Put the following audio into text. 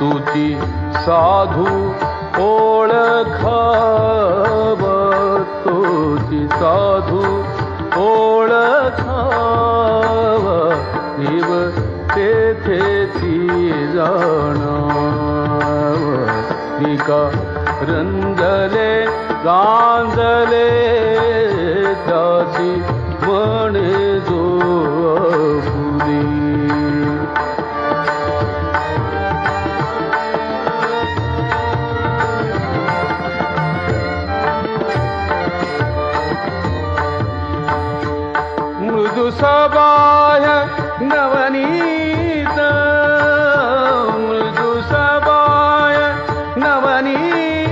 तुी साधु ओळि साधु ओळीवी जन रन्दले कान्दले दा वणे सबाय नवनीत। मृदुसबाय नवनीत।